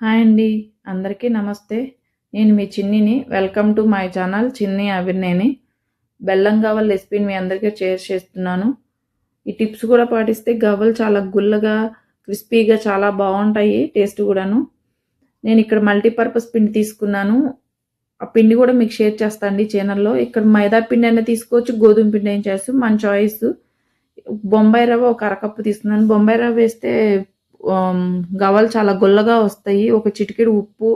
Hi అండి. అందరికీ నమస్తే. నేను మీ చిన్నిని. Welcome to my channel Chinni Avirneni. బెల్లం గవ్వల రెసిపీని మీ అందరికీ షేర్ చేస్తున్నాను. ఈ టిప్స్ కూడా పాటిస్తే గవ్వలు చాలా గుల్లగా క్రిస్పీగా చాలా బాగుంటాయి టేస్ట్ కూడాను. నేను ఇక్కడ మల్టీపర్పస్ పిండి తీసుకున్నాను. ఆ పిండి కూడా మీకు షేర్ చేస్తాను అండి ఛానల్లో ఇక్కడ మైదా పిండి అయినా తీసుకోవచ్చు గోధుమ పిండి అయినా చేస్తూ. మన చాయిస్ బొంబాయి రవ్వ ఒక అరకప్పు తీసుకున్నాను. బొంబాయి రవ్వ వేస్తే గవ్వలు చాలా గుల్లగా వస్తాయి. ఒక చిటికెడు ఉప్పు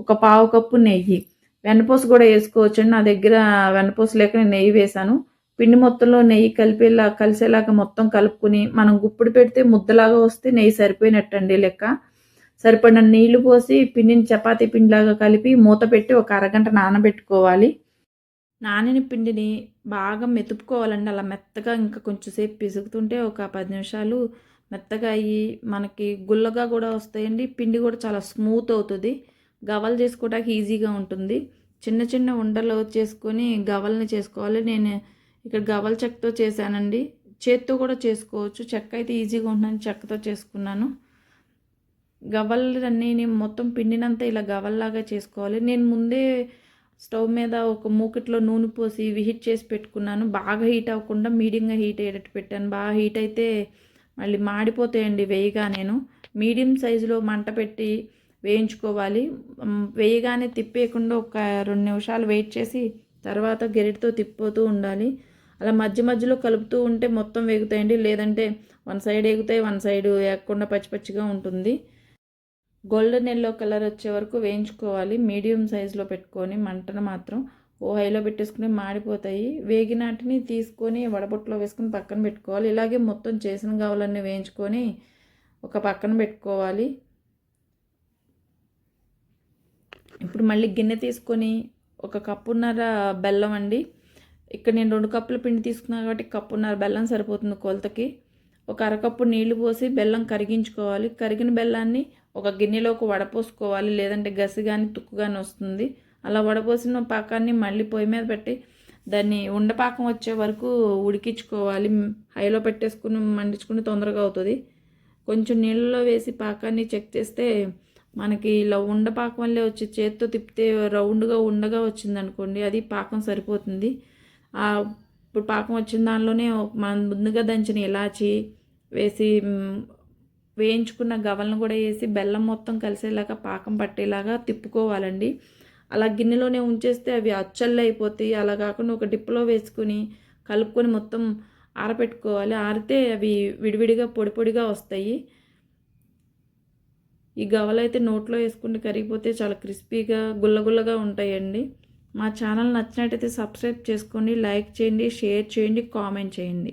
ఒక పావు కప్పు నెయ్యి. వెన్నపూస కూడా వేసుకోవచ్చు నా దగ్గర వెన్నపూస లేక నేను నెయ్యి వేశాను. పిండి మొత్తంలో నెయ్యి కలిపేలా కలిసేలాగా మొత్తం కలుపుకుని మనం గుప్పుడు పెడితే ముద్దలాగా వస్తే నెయ్యి సరిపోయినట్టండి లెక్క. సరిపడిన నీళ్ళు పోసి పిండిని చపాతీ పిండిలాగా కలిపి మూత పెట్టి ఒక అరగంట నానబెట్టుకోవాలి. నానిన పిండిని బాగా మెతుపుకోవాలండి. అలా మెత్తగా ఇంకా కొంచెంసేపు పిసుకుతుంటే ఒక పది నిమిషాలు మెత్తగా అయ్యి మనకి గుల్లగా కూడా వస్తాయండి. పిండి కూడా చాలా స్మూత్ అవుతుంది. గవలు చేసుకోవడానికి ఈజీగా ఉంటుంది. చిన్న చిన్న ఉండలు చేసుకొని గవల్ని చేసుకోవాలి. నేను ఇక్కడ గవల చెక్కతో చేశానండి. చేత్తో కూడా చేసుకోవచ్చు. చెక్క అయితే ఈజీగా ఉంటుందని చెక్కతో చేసుకున్నాను. గవ్వలన్నీ నేను మొత్తం పిండినంతా ఇలా గవల్లాగా చేసుకోవాలి. నేను ముందే స్టవ్ మీద ఒక మూకిట్లో నూనె పోసి ఇవి హీట్ చేసి పెట్టుకున్నాను. బాగా హీట్ అవ్వకుండా మీడియంగా హీట్ అయ్యేటట్టు పెట్టాను. బాగా హీట్ అయితే మళ్ళీ మాడిపోతాయండి వేయగా నేను. మీడియం సైజులో మంట పెట్టి వేయించుకోవాలి. వేయగానే తిప్పేయకుండా ఒక రెండు నిమిషాలు వెయిట్ చేసి తర్వాత గెరిటితో తిప్పుతూ ఉండాలి. అలా మధ్య మధ్యలో కలుపుతూ ఉంటే మొత్తం వేగుతాయండి. లేదంటే వన్ సైడ్ ఎగుతాయి వన్ సైడ్ వేగకుండా పచ్చి పచ్చిగా ఉంటుంది. గోల్డెన్ ఎల్లో కలర్ వచ్చే వరకు వేయించుకోవాలి. మీడియం సైజులో పెట్టుకొని మంటను మాత్రం ఓ హైలో పెట్టేసుకుని మాడిపోతాయి. వేగినాటిని తీసుకొని వడపొట్టులో వేసుకుని పక్కన పెట్టుకోవాలి. ఇలాగే మొత్తం చేసిన గావులన్నీ వేయించుకొని ఒక పక్కన పెట్టుకోవాలి. ఇప్పుడు మళ్ళీ గిన్నె తీసుకొని ఒక కప్పున్నర బెల్లం అండి. ఇక్కడ నేను రెండు కప్పుల పిండి తీసుకున్నాను కాబట్టి కప్పున్నర బెల్లం సరిపోతుంది కొలతకి. ఒక అరకప్పు నీళ్ళు పోసి బెల్లం కరిగించుకోవాలి. కరిగిన బెల్లాన్ని ఒక గిన్నెలోకి వడపోసుకోవాలి లేదంటే గసి కానీ తుక్కు కానీ వస్తుంది. అలా వడపోసిన పాకాన్ని మళ్ళీ పొయ్యి మీద పెట్టి దాన్ని ఉండపాకం వచ్చే వరకు ఉడికించుకోవాలి. హైలో పెట్టేసుకుని మండించుకుని తొందరగా అవుతుంది. కొంచెం నీళ్ళలో వేసి పాకాన్ని చెక్ చేస్తే మనకి ఇలా ఉండపాకం వల్లే వచ్చి చేత్తో తిప్పితే రౌండ్గా ఉండగా వచ్చింది అనుకోండి అది పాకం సరిపోతుంది. ఇప్పుడు పాకం వచ్చిన దానిలోనే మనం ముందుగా దంచిన ఇలాచి వేసి వేయించుకున్న గవలను కూడా వేసి బెల్లం మొత్తం కలిసేలాగా పాకం పట్టేలాగా తిప్పుకోవాలండి. అలా గిన్నెలోనే ఉంచేస్తే అవి అచ్చళ్ళు అయిపోతాయి అలా కాకుండా ఒక డిప్పులో వేసుకుని కలుపుకొని మొత్తం ఆరబెట్టుకోవాలి ఆరితే అవి విడివిడిగా పొడి పొడిగా వస్తాయి. ఈ గవలు అయితే నోట్లో వేసుకుంటే కరిగిపోతే చాలా క్రిస్పీగా గుల్లగుల్లగా ఉంటాయండి. మా ఛానల్ నచ్చినట్టయితే సబ్స్క్రైబ్ చేసుకోండి లైక్ చేయండి షేర్ చేయండి కామెంట్ చేయండి.